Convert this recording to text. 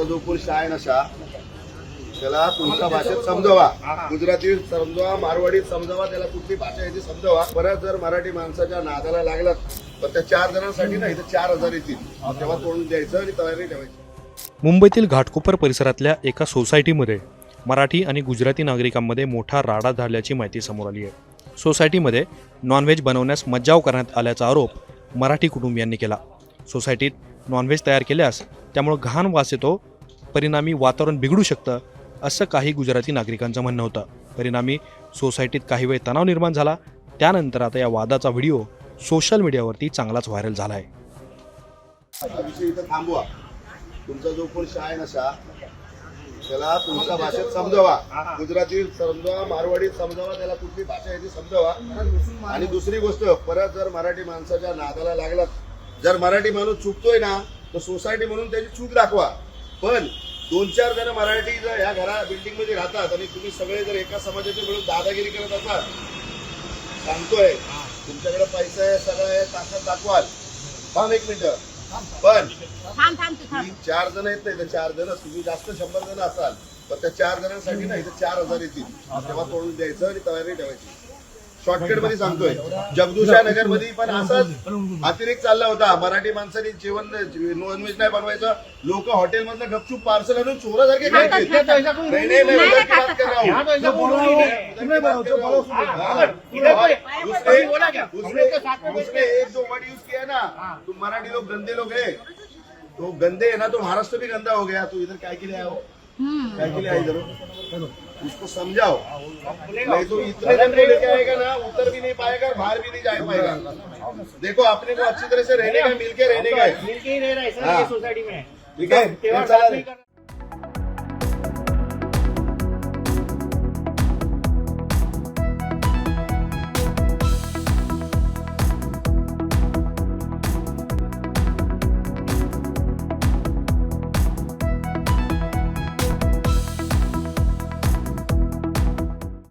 तुमचा जो पुरुष आहे नशा. त्याला तुमच्या भाषेत समजवा. गुजराती समजवा मारवाडीत समजावा त्याला कुठली भाषा याची समजावा. समजवा परत जर मराठी माणसाच्या नादाला लागला तर त्या चार जणांसाठी ना इथे चार हजार येतील. तेव्हा तोंड द्यायचं आणि तयारी ठेवायची. मुंबईतील घाटकोपर परिसरातल्या एका सोसायटीमध्ये मराठी आणि गुजराती नागरिकांमध्ये मोठा राडा झाल्याची माहिती समोर आली आहे. सोसायटीमध्ये नॉनव्हेज बनवण्यास मज्जाव करण्यात आल्याचा आरोप मराठी कुटुंबियांनी केला. सोसायटीत नॉनव्हेज तयार केल्यास त्यामुळं घाण वास येतो. परिणामी वातावरण बिघडू शकतं असं काही गुजराती नागरिकांचं म्हणणं होतं. परिणामी सोसायटीत काही वेळ तणाव निर्माण झाला. त्यानंतर आता या वादाचा व्हिडिओ सोशल मीडियावरती चांगलाच व्हायरल झाला आहे इथं थांबवा. तुमचा जो कोण शाळा नसा त्याला तुमच्या भाषेत समजावा. गुजराती समजावा मारवाडीत समजावा त्याला कुठली भाषा आहे ती समजावा. आणि दुसरी गोष्ट परत जर मराठी माणसाच्या नादाला लागलात जर मराठी माणूस चुकतोय ना तर सोसायटी म्हणून त्याची चूक दाखवा. पण दोन चार जण मराठी जर या घरा बिल्डिंगमध्ये राहतात आणि तुम्ही सगळे जर एका समाजाचे मिळून दादागिरी करत असाल सांगतोय तुमच्याकडे पैसा आहे सगळं आहे ताकद दाखवाल. थांब एक मिनिट. पण चार जण आहेत ना इथे चार जण तुम्ही जास्त शंभर जण असाल तर त्या चार जणांसाठी ना इथे चार हजार येतील. तेव्हा तोडून द्यायचं आणि तयारी ठेवायची. शॉर्टकटमध्ये सांगतोय जगदूशा नगरमध्ये पण असंच अतिरेक चालला होता मराठी माणसांनी जेवण नॉनव्हेज नाही बनवायचं लोक हॉटेल मधनं गपचूप पार्सल आणून चोरासारखे हूं हूं. हाँ, उसने एक जो वर्ड यूज किया ना तुम मराठी लोग गंदे लोग है तो गंदे है ना तो महाराष्ट्र भी गंदा हो गया तो इधर क्या के लिए आया हो क्या के लिए आए इधर उसको समझाओ। नहीं तो इतने दिन में लेके आएगा ना उतर भी नहीं पाएगा बाहर भी नहीं जा पाएगा देखो अपने को अच्छी तरह से रहने का मिलके रहने का है मिलके ही रह रहा है सर हाँ। ये सोसाइटी में। ठीक है।